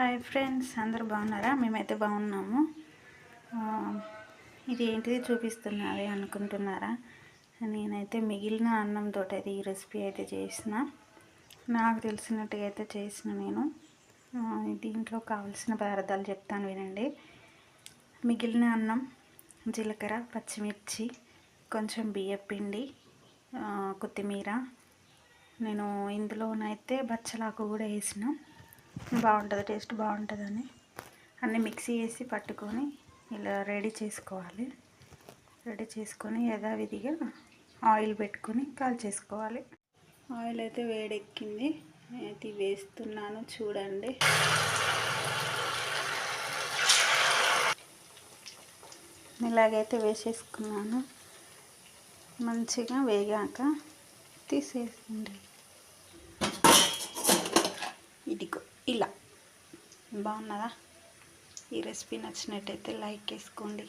Hi friends అందరు బాగున్నారా? మేమైతే బాగున్నాము. ఇది ఏంటిది చూపిస్తున్నది అనుకుంటున్నారా? నేనైతే మిగిలిన అన్నంతో అయితే ఈ రెసిపీ అయితే చేసిన. నాకు తెలిసినట్టుగా అయితే చేసిన నేను. దీంట్లో కావలసిన పదార్థాలు చెప్తాను వినండి. మిగిలిన అన్నం జీలకర్ర పచ్చిమిర్చి కొంచెం బియ్యపిండి కొత్తిమీర. నేను ఇందులోనైతే బచ్చలాకు కూడా వేసిన. బాగుంటుంది టేస్ట్ బాగుంటుందని. అన్నీ మిక్సీ వేసి పట్టుకొని ఇలా రెడీ చేసుకోవాలి. రెడీ చేసుకొని యథావిధిగా ఆయిల్ పెట్టుకొని కాల్ చేసుకోవాలి. ఆయిల్ అయితే వేడెక్కింది. అయితే వేస్తున్నాను చూడండి. ఇలాగైతే వేసేసుకున్నాను. మంచిగా వేగాక తీసేసింది ఇలా. బాగున్నదా ఈ రెసిపీ నచ్చినట్టయితే లైక్ వేసుకోండి